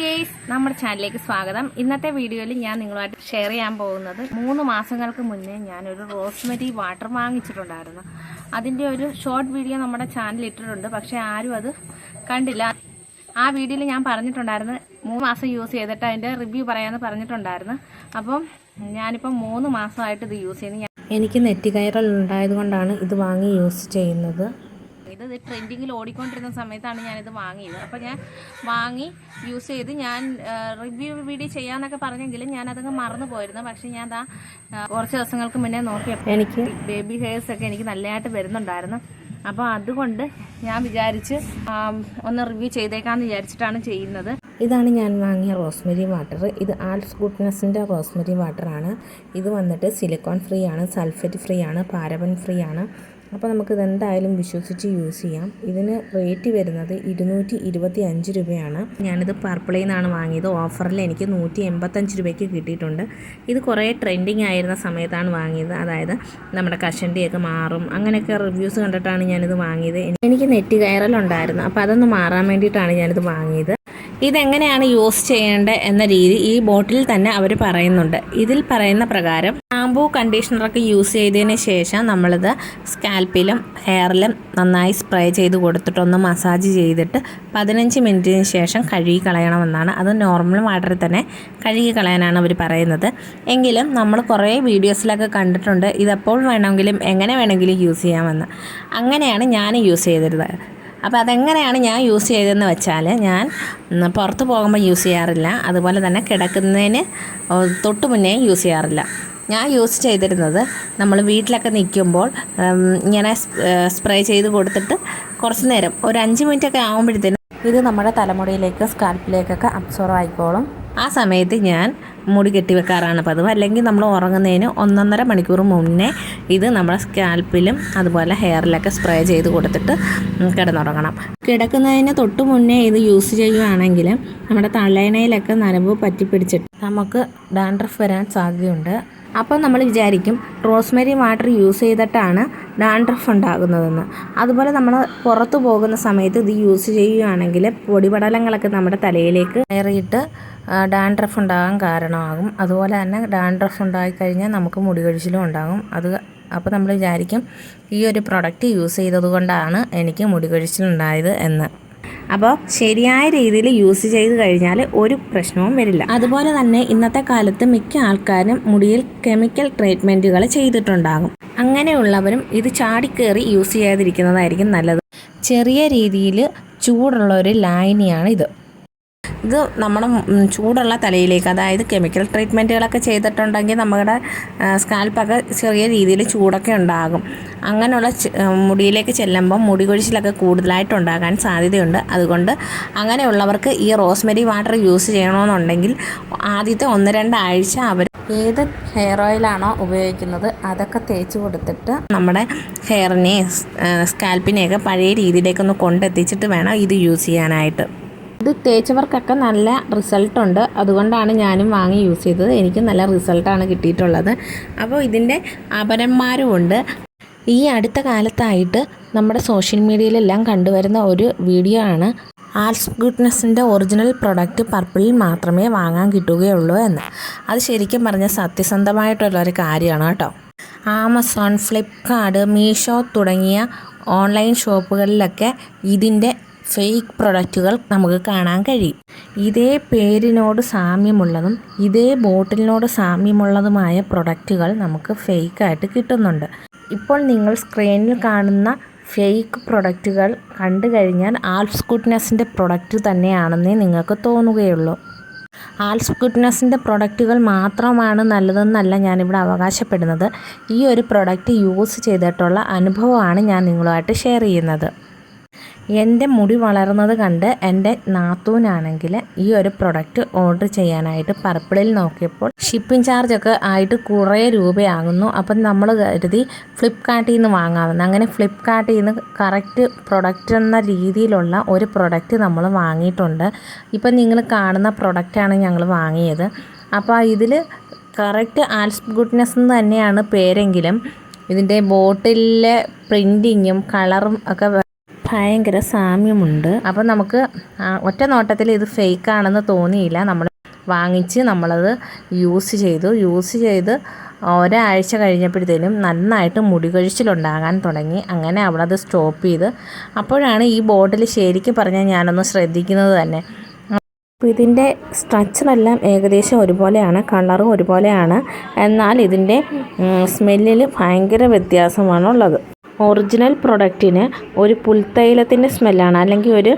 Guys നമ്മുടെ ചാനലിലേക്ക് സ്വാഗതം. ഇന്നത്തെ വീഡിയോയിൽ ഞാൻ നിങ്ങളുമായിട്ട് ഷെയർ ചെയ്യാൻ പോകുന്നത് മൂന്ന് മാസങ്ങൾക്ക് മുന്നേ ഞാനൊരു റോസ്മെരി വാട്ടർ വാങ്ങിച്ചിട്ടുണ്ടായിരുന്നു. അതിന്റെ ഒരു ഷോർട്ട് വീഡിയോ നമ്മുടെ ചാനലിൽ ഇട്ടിട്ടുണ്ട്. പക്ഷേ ആരും അത് കണ്ടില്ല. ആ വീഡിയോയിൽ ഞാൻ പറഞ്ഞിട്ടുണ്ടായിരുന്നു മൂന്ന് മാസം യൂസ് ചെയ്തിട്ട് അതിന്റെ റിവ്യൂ പറയാമെന്ന് പറഞ്ഞിട്ടുണ്ടായിരുന്നു. അപ്പം ഞാനിപ്പം മൂന്ന് മാസമായിട്ട് ഇത് യൂസ് ചെയ്യുന്നു. ഞാൻ എനിക്ക് നെറ്റി കയറൽ ഉണ്ടായതുകൊണ്ടാണ് ഇത് വാങ്ങി യൂസ് ചെയ്യുന്നത്. ഇത് ട്രെൻഡിങ്ങിൽ ഓടിക്കൊണ്ടിരുന്ന സമയത്താണ് ഞാനിത് വാങ്ങിയത്. അപ്പോൾ ഞാൻ വാങ്ങി യൂസ് ചെയ്ത് ഞാൻ റിവ്യൂ വീഡിയോ ചെയ്യാമെന്നൊക്കെ പറഞ്ഞെങ്കിലും ഞാൻ അതങ്ങ് മറന്നു പോയിരുന്നു. പക്ഷേ ഞാൻ അതാ കുറച്ച് ദിവസങ്ങൾക്ക് മുന്നേ നോക്കിയപ്പോൾ എനിക്ക് ബേബി ഹെയർസ് ഒക്കെ എനിക്ക് നല്ലതായിട്ട് വരുന്നുണ്ടായിരുന്നു. അപ്പോൾ അതുകൊണ്ട് ഞാൻ വിചാരിച്ച് ഒന്ന് റിവ്യൂ ചെയ്തേക്കാമെന്ന് വിചാരിച്ചിട്ടാണ് ചെയ്യുന്നത്. ഇതാണ് ഞാൻ വാങ്ങിയ റോസ്മെരി വാട്ടർ. ഇത് ആൾസ് ഗുഡ്നസിന്റെ റോസ്മെരി വാട്ടറാണ്. ഇത് വന്നിട്ട് സിലിക്കോൺ ഫ്രീ ആണ് സൾഫേറ്റ് ഫ്രീ ആണ് പാരബൻ ഫ്രീ ആണ്. അപ്പോൾ നമുക്ക് ഇതെന്തായാലും വിശ്വസിച്ച് യൂസ് ചെയ്യാം. ഇതിന് റേറ്റ് വരുന്നത് ഇരുന്നൂറ്റി ഇരുപത്തി അഞ്ച് രൂപയാണ്. ഞാനിത് പർപ്പിളിൽ നിന്നാണ് വാങ്ങിയത്. ഓഫറിൽ എനിക്ക് നൂറ്റി എൺപത്തഞ്ച് രൂപയ്ക്ക് കിട്ടിയിട്ടുണ്ട്. ഇത് കുറേ ട്രെൻഡിങ് ആയിരുന്ന സമയത്താണ് വാങ്ങിയത്. അതായത് നമ്മുടെ കഷണ്ടിയൊക്കെ മാറും. അങ്ങനെയൊക്കെ റിവ്യൂസ് കണ്ടിട്ടാണ് ഞാനിത് വാങ്ങിയത്. എനിക്ക് നെറ്റ് കയറലുണ്ടായിരുന്നു അപ്പോൾ അതൊന്ന് മാറാൻ വേണ്ടിയിട്ടാണ് ഞാനിത് വാങ്ങിയത്. ഇതെങ്ങനെയാണ് യൂസ് ചെയ്യേണ്ടത് എന്ന രീതി ഈ ബോട്ടിൽ തന്നെ അവർ പറയുന്നുണ്ട്. ഇതിൽ പറയുന്ന പ്രകാരം ഷാമ്പൂ കണ്ടീഷണറൊക്കെ യൂസ് ചെയ്തതിന് ശേഷം നമ്മളിത് സ്കാൽപ്പിലും ഹെയറിലും നന്നായി സ്പ്രേ ചെയ്ത് കൊടുത്തിട്ടൊന്ന് മസാജ് ചെയ്തിട്ട് പതിനഞ്ച് മിനിറ്റിന് ശേഷം കഴുകി കളയണമെന്നാണ്. അത് നോർമൽ വാട്ടറിൽ തന്നെ കഴുകി കളയാനാണ് അവർ പറയുന്നത്. എങ്കിലും നമ്മൾ കുറേ വീഡിയോസിലൊക്കെ കണ്ടിട്ടുണ്ട്. ഇതെപ്പോൾ വേണമെങ്കിലും എങ്ങനെ വേണമെങ്കിലും യൂസ് ചെയ്യാമെന്ന്. അങ്ങനെയാണ് ഞാൻ യൂസ് ചെയ്തിരുന്നത്. അപ്പോൾ അതെങ്ങനെയാണ് ഞാൻ യൂസ് ചെയ്തതെന്ന് വെച്ചാൽ ഞാൻ പുറത്ത് പോകുമ്പോൾ യൂസ് ചെയ്യാറില്ല. അതുപോലെ തന്നെ കിടക്കുന്നതിന് തൊട്ട് മുന്നേ യൂസ് ചെയ്യാറില്ല. ഞാൻ യൂസ് ചെയ്തിരുന്നത് നമ്മൾ വീട്ടിലൊക്കെ നിൽക്കുമ്പോൾ ഇങ്ങനെ സ്പ്രേ ചെയ്ത് കൊടുത്തിട്ട് കുറച്ച് നേരം ഒരു അഞ്ച് മിനിറ്റൊക്കെ ആകുമ്പോഴത്തേനും ഇത് നമ്മുടെ തലമുടിയിലേക്ക് സ്കാൽപ്പിലേക്കൊക്കെ അബ്സോർവ് ആയിക്കോളും. ആ സമയത്ത് ഞാൻ മുടി കെട്ടിവെക്കാറാണ്. പതിവ് അല്ലെങ്കിൽ നമ്മൾ ഉറങ്ങുന്നതിന് ഒന്നൊന്നര മണിക്കൂർ മുന്നേ ഇത് നമ്മുടെ സ്കാൽപ്പിലും അതുപോലെ ഹെയറിലൊക്കെ സ്പ്രേ ചെയ്ത് കൊടുത്തിട്ട് കിടന്നുറങ്ങണം. കിടക്കുന്നതിന് തൊട്ട് മുന്നേ ഇത് യൂസ് ചെയ്യുകയാണെങ്കിൽ നമ്മുടെ തലയിണയിലൊക്കെ നനവ് പറ്റിപ്പിടിച്ചിട്ട് നമുക്ക് ഡാൻഡ്രഫ് വരാൻ സാധ്യതയുണ്ട്. അപ്പോൾ നമ്മൾ വിചാരിക്കും റോസ്മേരി വാട്ടർ യൂസ് ചെയ്തിട്ടാണ് ഡാൻഡ്രഫ് ഉണ്ടാകുന്നതെന്ന്. അതുപോലെ നമ്മൾ പുറത്തു പോകുന്ന സമയത്ത് ഇത് യൂസ് ചെയ്യുകയാണെങ്കിൽ പൊടിപടലങ്ങളൊക്കെ നമ്മുടെ തലയിലേക്ക് കയറിയിട്ട് ഡാൻഡ്രഫ് ഉണ്ടാകാൻ കാരണമാകും. അതുപോലെ തന്നെ ഡാൻഡ്രഫ് ഉണ്ടായിക്കഴിഞ്ഞാൽ നമുക്ക് മുടി കൊഴിച്ചിലും ഉണ്ടാകും. അത് അപ്പോൾ നമ്മൾ വിചാരിക്കും ഈ ഒരു പ്രൊഡക്റ്റ് യൂസ് ചെയ്തതുകൊണ്ടാണ് എനിക്ക് മുടി കൊഴിച്ചിലുണ്ടായത് എന്ന്. അപ്പോൾ ശരിയായ രീതിയിൽ യൂസ് ചെയ്ത് കഴിഞ്ഞാൽ ഒരു പ്രശ്നവും വരില്ല. അതുപോലെ തന്നെ ഇന്നത്തെ കാലത്ത് മിക്ക ആൾക്കാരും മുടിയിൽ കെമിക്കൽ ട്രീറ്റ്മെന്റുകൾ ചെയ്തിട്ടുണ്ടാകും. അങ്ങനെയുള്ളവരും ഇത് ചാടിക്കേറി യൂസ് ചെയ്യാതിരിക്കുന്നതായിരിക്കും നല്ലത്. ചെറിയ രീതിയിൽ ചൂടുള്ള ഒരു ലായനിയാണ് ഇത് ഇത് നമ്മുടെ ചൂടുള്ള തലയിലേക്ക് അതായത് കെമിക്കൽ ട്രീറ്റ്മെന്റുകളൊക്കെ ചെയ്തിട്ടുണ്ടെങ്കിൽ നമ്മുടെ സ്കാൽപ്പൊക്കെ ചെറിയ രീതിയിൽ ചൂടൊക്കെ ഉണ്ടാകും. അങ്ങനെയുള്ള മുടിയിലേക്ക് ചെല്ലുമ്പോൾ മുടി കൊഴിച്ചിലൊക്കെ കൂടുതലായിട്ട് ഉണ്ടാകാൻ സാധ്യതയുണ്ട്. അതുകൊണ്ട് അങ്ങനെയുള്ളവർക്ക് ഈ റോസ്മെരി വാട്ടർ യൂസ് ചെയ്യണമെന്നുണ്ടെങ്കിൽ ആദ്യത്തെ ഒന്ന് രണ്ടാഴ്ച അവർ ഏത് ഹെയർ ഓയിലാണോ ഉപയോഗിക്കുന്നത് അതൊക്കെ തേച്ച് കൊടുത്തിട്ട് നമ്മുടെ ഹെയറിനെ സ്കാൽപ്പിനെയൊക്കെ പഴയ രീതിയിലേക്കൊന്ന് കൊണ്ടെത്തിച്ചിട്ട് വേണം ഇത് യൂസ് ചെയ്യാനായിട്ട്. ഇത് തേച്ചവർക്കൊക്കെ നല്ല റിസൾട്ട് ഉണ്ട് അതുകൊണ്ടാണ് ഞാനും വാങ്ങി യൂസ് ചെയ്തത്. എനിക്ക് നല്ല റിസൾട്ടാണ് കിട്ടിയിട്ടുള്ളത്. അപ്പോൾ ഇതിന്റെ അപരന്മാരുമുണ്ട് ഈ അടുത്ത കാലത്തായിട്ട് നമ്മുടെ സോഷ്യൽ മീഡിയയിലെല്ലാം കണ്ടുവരുന്ന ഒരു വീഡിയോ ആണ്. ആൽസ് ഗുഡ്നെസ്സിന്റെ ഒറിജിനൽ പ്രൊഡക്റ്റ് പർപ്പിളിൽ മാത്രമേ വാങ്ങാൻ കിട്ടുകയുള്ളൂ എന്ന്. അത് ശരിക്കും പറഞ്ഞാൽ സത്യസന്ധമായിട്ടുള്ള ഒരു കാര്യമാണ് കേട്ടോ. ആമസോൺ ഫ്ലിപ്കാർട്ട് മീഷോ തുടങ്ങിയ ഓൺലൈൻ ഷോപ്പുകളിലൊക്കെ ഇതിന്റെ ഫേക്ക് പ്രൊഡക്റ്റുകൾ നമുക്ക് കാണാൻ കഴിയും. ഇതേ പേരിനോട് സാമ്യമുള്ളതും ഇതേ ബോട്ടിലിനോട് സാമ്യമുള്ളതുമായ പ്രൊഡക്റ്റുകൾ നമുക്ക് ഫേക്കായിട്ട് കിട്ടുന്നുണ്ട്. ഇപ്പോൾ നിങ്ങൾ സ്ക്രീനിൽ കാണുന്ന ഫേക്ക് പ്രൊഡക്റ്റുകൾ കണ്ടു കഴിഞ്ഞാൽ ആൽസ് ഗുഡ്നെസ്സിന്റെ പ്രൊഡക്റ്റ് തന്നെയാണെന്നേ നിങ്ങൾക്ക് തോന്നുകയുള്ളൂ. ആൽസ് ഗുഡ്നെസ്സിന്റെ പ്രൊഡക്റ്റുകൾ മാത്രമാണ് നല്ലതെന്നല്ല ഞാനിവിടെ അവകാശപ്പെടുന്നത്. ഈ ഒരു പ്രൊഡക്റ്റ് യൂസ് ചെയ്തിട്ടുള്ള അനുഭവമാണ് ഞാൻ നിങ്ങളുമായിട്ട് ഷെയർ ചെയ്യുന്നത്. എന്റെ മുടി വളർന്നത് കണ്ട് എന്റെ നാത്തൂനാണെങ്കിൽ ഈ ഒരു പ്രൊഡക്റ്റ് ഓർഡർ ചെയ്യാനായിട്ട് പർപ്പിളിൽ നോക്കിയപ്പോൾ ഷിപ്പിംഗ് ചാർജൊക്കെ ആയിട്ട് കുറേ രൂപയാകുന്നു. അപ്പം നമ്മൾ കരുതി ഫ്ലിപ്കാർട്ടിൽ നിന്ന് വാങ്ങാമെന്ന് അങ്ങനെ ഫ്ലിപ്കാർട്ടിൽ നിന്ന് കറക്റ്റ് പ്രൊഡക്റ്റ് എന്ന രീതിയിലുള്ള ഒരു പ്രൊഡക്റ്റ് നമ്മൾ വാങ്ങിയിട്ടുണ്ട്. ഇപ്പം നിങ്ങൾ കാണുന്ന പ്രൊഡക്റ്റാണ് ഞങ്ങൾ വാങ്ങിയത്. അപ്പോൾ ഇതിൽ കറക്റ്റ് ആൽസ് ഗുഡ്നെസ് എന്ന് തന്നെയാണ് പേരെങ്കിലും. ഇതിന്റെ ബോട്ടിലെ പ്രിന്റിങ്ങും കളറും ഒക്കെ ഭയങ്കര സാമ്യമുണ്ട്. അപ്പോൾ നമുക്ക് ഒറ്റ നോട്ടത്തിൽ ഇത് ഫേക്കാണെന്ന് തോന്നിയില്ല. നമ്മൾ വാങ്ങിച്ച് നമ്മളത് യൂസ് ചെയ്തു. യൂസ് ചെയ്ത് ഒരാഴ്ച കഴിഞ്ഞപ്പോഴത്തേനും നന്നായിട്ട് മുടി കൊഴിച്ചിലുണ്ടാകാൻ തുടങ്ങി. അങ്ങനെ അവളത് സ്റ്റോപ്പ് ചെയ്ത് അപ്പോഴാണ് ഈ ബോട്ടിൽ ശരിക്കും പറഞ്ഞാൽ ഞാനൊന്ന് ശ്രദ്ധിക്കുന്നത് തന്നെ. അപ്പോൾ ഇതിന്റെ സ്ട്രക്ചറെല്ലാം ഏകദേശം ഒരുപോലെയാണ് കളറും ഒരുപോലെയാണ്. എന്നാൽ ഇതിന്റെ സ്മെല്ലിൽ ഭയങ്കര വ്യത്യാസമാണുള്ളത്. ഒറിജിനൽ പ്രൊഡക്റ്റിന് ഒരു പുൽത്തൈലത്തിന്റെ സ്മെല്ലാണ്. അല്ലെങ്കിൽ ഒരു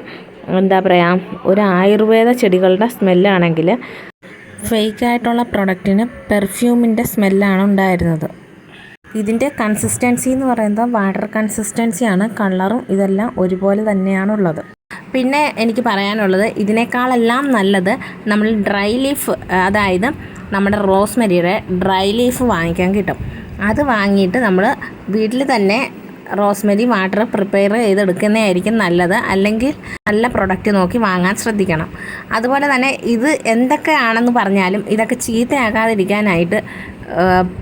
എന്താ പറയുക ഒരു ആയുർവേദ ചെടികളുടെ സ്മെല്ലാണെങ്കിൽ ഫേക്കായിട്ടുള്ള പ്രൊഡക്റ്റിന് പെർഫ്യൂമിന്റെ സ്മെല്ലാണ് ഉണ്ടായിരുന്നത്. ഇതിന്റെ കൺസിസ്റ്റൻസി എന്ന് പറയുന്നത് വാട്ടർ കൺസിസ്റ്റൻസിയാണ്. കളറും ഇതെല്ലാം ഒരുപോലെ തന്നെയാണുള്ളത്. പിന്നെ എനിക്ക് പറയാനുള്ളത് ഇതിനേക്കാളെല്ലാം നല്ലത് നമ്മൾ ഡ്രൈ ലീഫ് അതായത് നമ്മുടെ റോസ്മെരിയുടെ ഡ്രൈ ലീഫ് വാങ്ങിക്കാൻ കിട്ടും. അത് വാങ്ങിയിട്ട് നമ്മൾ വീട്ടിൽ തന്നെ റോസ്മെരി വാട്ടർ പ്രിപ്പയർ ചെയ്തെടുക്കുന്നതായിരിക്കും നല്ലത്. അല്ലെങ്കിൽ നല്ല പ്രൊഡക്റ്റ് നോക്കി വാങ്ങാൻ ശ്രദ്ധിക്കണം. അതുപോലെ തന്നെ ഇത് എന്തൊക്കെയാണെന്ന് പറഞ്ഞാലും ഇതൊക്കെ ചീത്തയാകാതിരിക്കാനായിട്ട്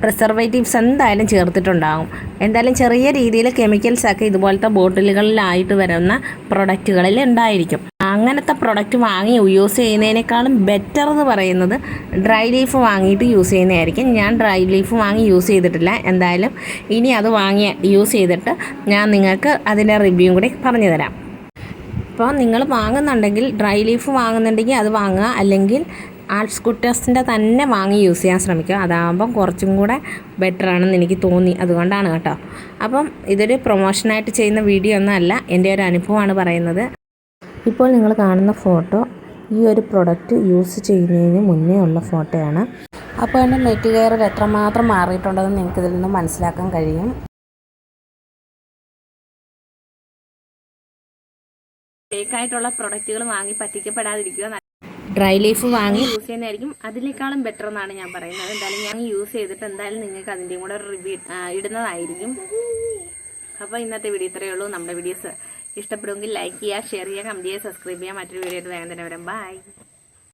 പ്രിസർവേറ്റീവ്സ് എന്തായാലും ചേർത്തിട്ടുണ്ടാകും. എന്തായാലും ചെറിയ രീതിയിൽ കെമിക്കൽസൊക്കെ ഇതുപോലത്തെ ബോട്ടിലുകളിലായിട്ട് വരുന്ന പ്രൊഡക്റ്റുകളിൽ ഉണ്ടായിരിക്കും. അങ്ങനത്തെ പ്രൊഡക്റ്റ് വാങ്ങി യൂസ് ചെയ്യുന്നതിനേക്കാളും ബെറ്റർ എന്ന് പറയുന്നത് ഡ്രൈ ലീഫ് വാങ്ങിയിട്ട് യൂസ് ചെയ്യുന്നതായിരിക്കും. ഞാൻ ഡ്രൈ ലീഫ് വാങ്ങി യൂസ് ചെയ്തിട്ടില്ല. എന്തായാലും ഇനി അത് വാങ്ങി യൂസ് ചെയ്തിട്ട് ഞാൻ നിങ്ങൾക്ക് അതിന്റെ റിവ്യൂ കൂടി പറഞ്ഞു തരാം. അപ്പോൾ നിങ്ങൾ വാങ്ങുന്നുണ്ടെങ്കിൽ ഡ്രൈ ലീഫ് വാങ്ങുന്നുണ്ടെങ്കിൽ അത് വാങ്ങുക. അല്ലെങ്കിൽ ആർട്സ് കുട്ടേഴ്സിന്റെ തന്നെ വാങ്ങി യൂസ് ചെയ്യാൻ ശ്രമിക്കുക. അതാകുമ്പം കുറച്ചും കൂടെ ബെറ്റർ ആണെന്ന് എനിക്ക് തോന്നി. അതുകൊണ്ടാണ് കേട്ടോ. അപ്പം ഇതൊരു പ്രൊമോഷനായിട്ട് ചെയ്യുന്ന വീഡിയോ ഒന്നും അല്ല. എന്റെ ഒരു അനുഭവമാണ് പറയുന്നത്. ഇപ്പോൾ നിങ്ങൾ കാണുന്ന ഫോട്ടോ ഈ ഒരു പ്രൊഡക്റ്റ് യൂസ് ചെയ്യുന്നതിന് മുന്നേ ഉള്ള ഫോട്ടോയാണ്. അപ്പോൾ എന്റെ നെറ്റ് കെയറിൽ എത്രമാത്രം മാറിയിട്ടുണ്ടെന്ന് നിങ്ങൾക്ക് ഇതിൽ നിന്ന് മനസ്സിലാക്കാൻ കഴിയും. ഫേക്കായിട്ടുള്ള പ്രൊഡക്റ്റുകൾ വാങ്ങി പറ്റിക്കപ്പെടാതിരിക്കുക ഡ്രൈ ലീഫ് വാങ്ങി യൂസ് ചെയ്യുന്നതായിരിക്കും. അതിനേക്കാളും ബെറ്റർ എന്നാണ് ഞാൻ പറയുന്നത്. എന്തായാലും ഞാൻ യൂസ് ചെയ്തിട്ട് എന്തായാലും നിങ്ങൾക്ക് അതിന്റെയും കൂടെ റിവ്യൂ ഇടുന്നതായിരിക്കും. അപ്പോൾ ഇന്നത്തെ വീഡിയോ ഇത്രയേ ഉള്ളൂ. നമ്മുടെ വീഡിയോസ് ഇഷ്ടപ്പെടുമെങ്കിൽ ലൈക്ക് ചെയ്യുക ഷെയർ ചെയ്യുക കമന്റ് ചെയ്യുക സബ്സ്ക്രൈബ് ചെയ്യുക. മറ്റൊരു വീഡിയോ വേഗം തന്നെ വരാം. ബൈ